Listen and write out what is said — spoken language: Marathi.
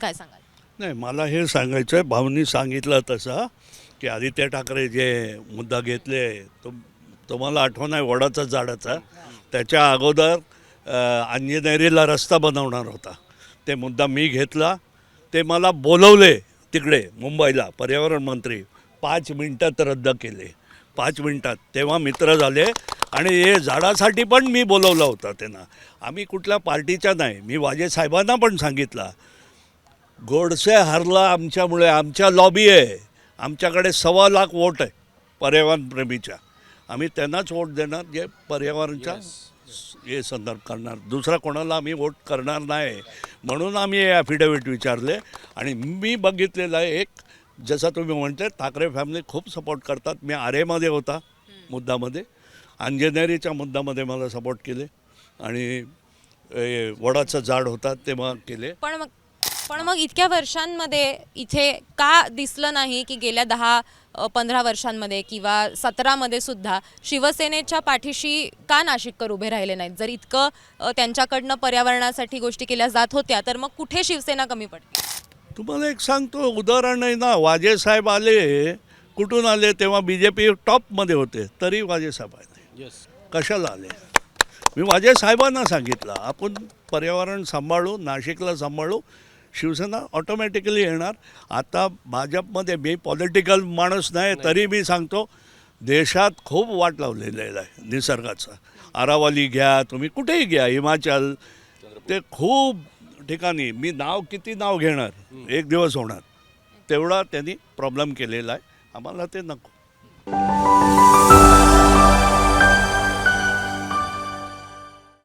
काय सांगाल? नाही मला हे सांगायचं आहे भावनी सांगितलं तसं की आदित्य ठाकरे जे मुद्दा घेतले तो तुम्हाला आठवण आहे वडाचा झाडाचा? त्याच्या अगोदर अंजनेरीला रस्ता बनवणार होता. ते मुद्दा मी घेतला. ते मला बोलवले तिकडे मुंबईला पर्यावरण मंत्री. पाच मिनटात रद्द केले. पाच मिनटात. तेव्हा मित्र झाले आणि हे झाडासाठी पण मी बोलवलं होतं त्यांना. आम्ही कुठल्या पार्टीच्या नाही. मी वाजे साहेबांना पण सांगितलं. गोडसे हरला आमच्यामुळे. आमच्या लॉबी आहे. आमच्याकडे सव्वा लाख वोट आहे पर्यावरणप्रेमीच्या आम्ही त्यांनाच वोट देणार जे पर्यावरणच्या हे संदर्भ करणार. दुसरा कोणाला आम्ही वोट करणार नाही. म्हणून आम्ही हे ॲफिडेविट विचारले आणि मी बघितलेलं आहे एक जसं तुम्ही म्हणते ठाकरे फॅमिली खूप सपोर्ट करतात. मी आरेमध्ये होता मुद्दामध्ये. अंजनेरीच्या मुद्दामध्ये मला सपोर्ट केले. आणि वडाचं झाड होता तेव्हा केले. पण मग पण मग इतक्या वर्षांमध्ये इथे का दिसलं नाही की गेल्या दहा पंधरा वर्षांमध्ये किंवा सतरामध्ये सुद्धा शिवसेनेच्या पाठीशी का नाशिककर उभे राहिले नाहीत? जर इतकं त्यांच्याकडनं पर्यावरणासाठी गोष्टी केल्या जात होत्या तर मग कुठे शिवसेना कमी पडते? तुम्हाला एक सांगतो उदाहरण आहे ना वाजे साहेब आले कुठून आले तेव्हा बी जे पी टॉपमध्ये होते तरी वाजे साहेब आले. कशाला आले? मी वाजे साहेबांना सांगितलं आपण पर्यावरण सांभाळू नाशिकला सांभाळू शिवसेना ऑटोमॅटिकली येणार. आता भाजपमध्ये मी पॉलिटिकल माणूस नाही तरी मी सांगतो देशात खूप वाट लावलेलं आहे निसर्गाचा. आरावली घ्या तुम्ही कुठेही घ्या हिमाचल. ते खूप ठिकाणी मी नाव किती नाव घेणार एक दिवस होणार. तेवढा त्यांनी प्रॉब्लेम केलेला आहे. आम्हाला ते नको.